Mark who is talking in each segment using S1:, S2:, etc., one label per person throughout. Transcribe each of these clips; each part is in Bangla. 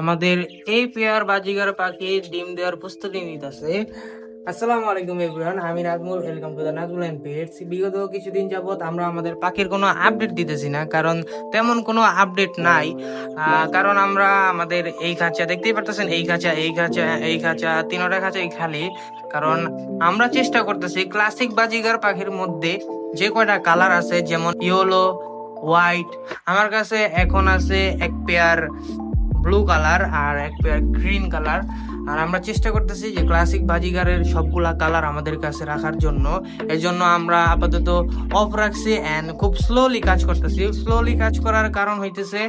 S1: আমাদের এই পেয়ার বাজিগার পাখি ডিম দেওয়ার প্রস্তুতি নিতেছে। আসসালামু আলাইকুম এভরিওয়ান আমি Nazmul welcome to the Nazmul and pets বিগত কিছুদিন যাবত আমরা আমাদের পাখির কোনো আপডেট দিতেছি না, কারণ তেমন কোনো আপডেট নাই। কারণ আমরা আমাদের এই খাঁচা, দেখতেই পারতেছেন, এই খাঁচা এই খাঁচা এই খাঁচা, তিনটা খাঁচা এই খালি। কারণ আমরা চেষ্টা করতেছি ক্লাসিক বাজিগার পাখির মধ্যে যে কয়টা কালার আছে, যেমন ইয়েলো হোয়াইট আমার কাছে এখন আছে এক পেয়ার ব্লু কালার আর এক পেয়ার গ্রিন কালার আর আমরা চেষ্টা করতেছি যে ক্লাসিক বাজিগারের সবগুলা কালার আমাদের কাছে রাখার জন্য। এই জন্য আমরা আপাতত অফ রাখছি অ্যান্ড খুব স্লোলি কাজ করতেছি। স্লোলি কাজ করার কারণ হইতেছে,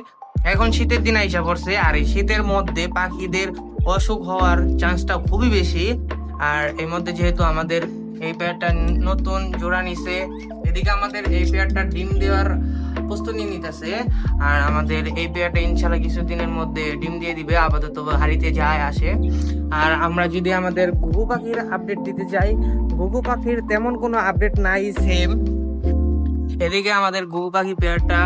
S1: এখন শীতের দিন আইসা পড়ছে আর এই শীতের মধ্যে পাখিদের অসুখ হওয়ার চান্সটা খুবই বেশি। আর এর মধ্যে যেহেতু আমাদের এই পেয়ারটা নতুন জোড়া নিছে, এদিকে আমাদের এই পেয়ারটা ডিম দেওয়ার প্রস্তুতি নিতেছে। আর আমাদের এই পেয়ারটা ইনশাল্লাহ কিছুদিনের মধ্যে ডিম দিয়ে দিবে, আপাতত হাড়িতে যায় আসে। আর আমরা যদি আমাদের ঘুঘু পাখির আপডেট দিতে চাই, ঘুঘু পাখির তেমন কোনো আপডেট নাই সেম এদিকে আমাদের ঘুঘু পাখি পেয়ারটা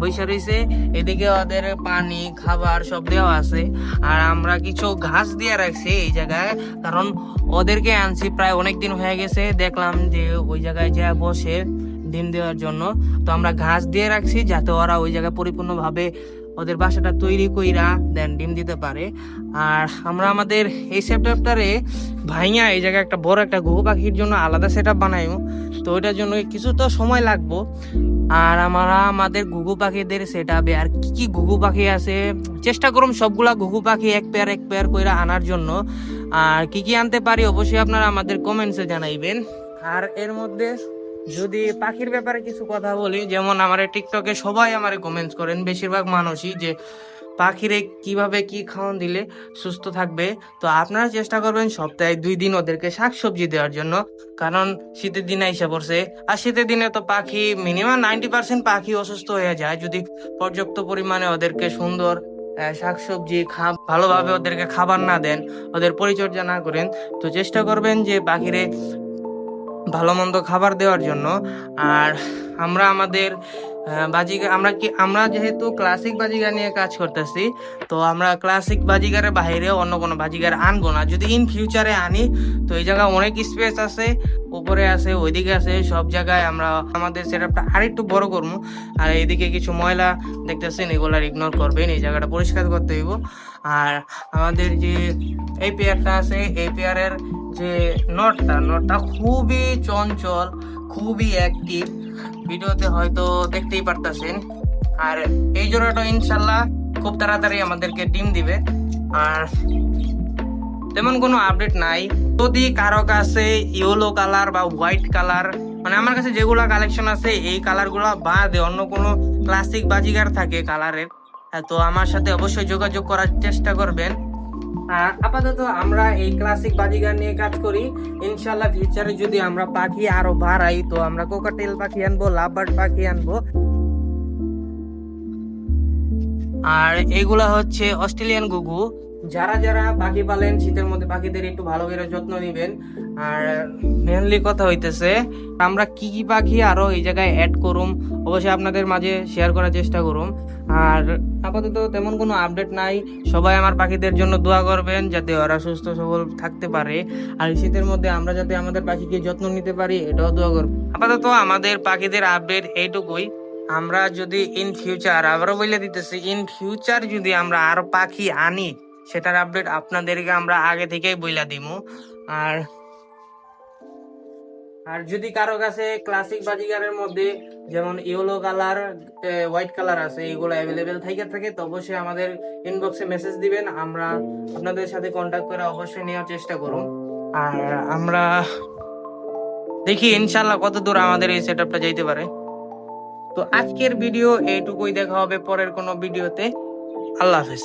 S1: বৈশা রয়েছে এদিকে ওদের পানি, খাবার সব দেওয়া আছে। আর আমরা কিছু ঘাস দিয়ে রাখছি এই জায়গায়, কারণ ওদেরকে আনছি প্রায় অনেক দিন হয়ে গেছে, দেখলাম যে ওই জায়গায় যা বসে। ডিম দেওয়ার জন্য। তো আমরা ঘাস দিয়ে রাখছি যাতে ওরা ওই জায়গায় পরিপূর্ণভাবে ওদের বাসাটা তৈরি কইরা দেন ডিম দিতে পারে। আর আমরা আমাদের এই সেটআপটারে ভাইয়া এই জায়গায় একটা বড় একটা ঘুঘু পাখির জন্য আলাদা সেটআপ বানাইও তো ওইটার জন্য কিছু তো সময় লাগবো। আর আমরা আমাদের ঘুঘু পাখিদের সেট আপে আর কি কি ঘুঘু পাখি আছে, চেষ্টা করুন সবগুলা ঘুঘু পাখি এক পেয়ার এক পেয়ার করে আনার জন্য। আর কি কি আনতে পারি অবশ্যই আপনারা আমাদের কমেন্টসে জানাইবেন। আর এর মধ্যে যদি পাখির ব্যাপারে কিছু কথা বলি, যেমন আমার টিকটকে সবাই আমার কমেন্টস করেন, বেশিরভাগ মানুষই যে পাখিরে কীভাবে কি খাওয়ান দিলে সুস্থ থাকবে, তো আপনারা চেষ্টা করবেন সপ্তাহে দুই দিন ওদেরকে শাকসবজি দেওয়ার জন্য। কারণ শীতের দিনে এসে পড়ছে, আর শীতের দিনে তো পাখি মিনিমাম নাইনটি পার্সেন্ট পাখি অসুস্থ হয়ে যায়। যদি পর্যাপ্ত পরিমাণে ওদেরকে সুন্দর শাকসবজি খা, ভালোভাবে ওদেরকে খাবার না দেন, ওদের পরিচর্যা না করেন, তো চেষ্টা করবেন যে পাখিরে ভালো মন্দ খাবার দেওয়ার জন্য। আর আমরা আমাদের বাজিগা আমরা কি আমরা যেহেতু ক্লাসিক বাজিগার নিয়ে কাজ করতেছি, তো আমরা ক্লাসিক বাজিগারের বাইরে অন্য কোনো বাজিগার আনব না। যদি ইন ফিউচারে আনি, তো এই জায়গায় অনেক স্পেস আছে, উপরে আছে, ওইদিকে আছে, সব জায়গায় আমরা আমাদের সেটআপটা আরেকটু বড় করব। আর এইদিকে কিছু ময়লা দেখতেছেন এগুলার ইগনোর করবেন, এই জায়গাটা পরিষ্কার করতে হইব। আর আমাদের যে এই পেয়ারটা আছে এই পেয়ারের যে নটটা নটটা খুবই চঞ্চল, খুবই অ্যাক্টিভ ভিডিওতে হয়তো দেখতেই পারতাছেন। আর এই জোড়াটা ইনশাল্লাহ খুব তাড়াতাড়ি আমাদেরকে ডিম দিবে। আর তেমন কোনো আপডেট নাই। যদি কারও কাছে ইয়েলো কালার বা হোয়াইট কালার মানে আমার কাছে যেগুলা কালেকশন আছে, এই কালারগুলো বাদে অন্য কোনো ক্লাসিক বাজিগার থাকে কালারের তো আমার সাথে অবশ্যই যোগাযোগ করার চেষ্টা করবেন। আর আপাতত আমরা এই ক্লাসিক বাজিগার নিয়ে কাজ করি। ইনশাল্লাহ ফিউচারে যদি আমরা পাখি আরও বাড়াই, তো আমরা কোকাটেল পাখি আনব লাভবার্ড পাখি আনব। আর এগুলা হচ্ছে অস্ট্রেলিয়ান গুগু। যারা যারা পাখি পালেন, শীতের মধ্যে পাখিদের একটু ভালো করে যত্ন নেবেন। আর মেনলি কথা হইতেছে, আমরা কি কি পাখি আরও এই জায়গায় অ্যাড করুম, অবশ্যই আপনাদের মাঝে শেয়ার করার চেষ্টা করুম। আর আপাতত তেমন কোনো আপডেট নাই, সবাই আমার পাখিদের জন্য দোয়া করবেন, যাতে ওরা সুস্থ সবল থাকতে পারে। আর শীতের মধ্যে আমরা যাতে আমাদের পাখিকে যত্ন নিতে পারি, এটাও দোয়া করব আপাতত আমাদের পাখিদের আপডেট এইটুকুই। আমরা যদি ইন ফিউচার আবারও বলে দিতেছি ইন ফিউচার যদি আমরা আরও পাখি আনি সেটার আপডেট আপনাদেরকে আমরা আগে থেকেই বইলা দিমু। আর আর যদি কারও কাছে ক্লাসিক বাজিগারের মধ্যে যেমন ইয়েলো কালার হোয়াইট কালার আছে, এগুলো অ্যাভেলেবেল থেকে থাকে, তো অবশ্যই আমাদের ইনবক্সে মেসেজ দিবেন। আমরা আপনাদের সাথে কন্ট্যাক্ট করে অবশ্যই নেওয়ার চেষ্টা করুন আর আমরা দেখি ইনশাল্লাহ কত দূর আমাদের এই সেট সেটআপটা যাইতে পারে। তো আজকের ভিডিও এইটুকুই, দেখা হবে পরের কোনো ভিডিওতে আল্লাহ হাফেজ।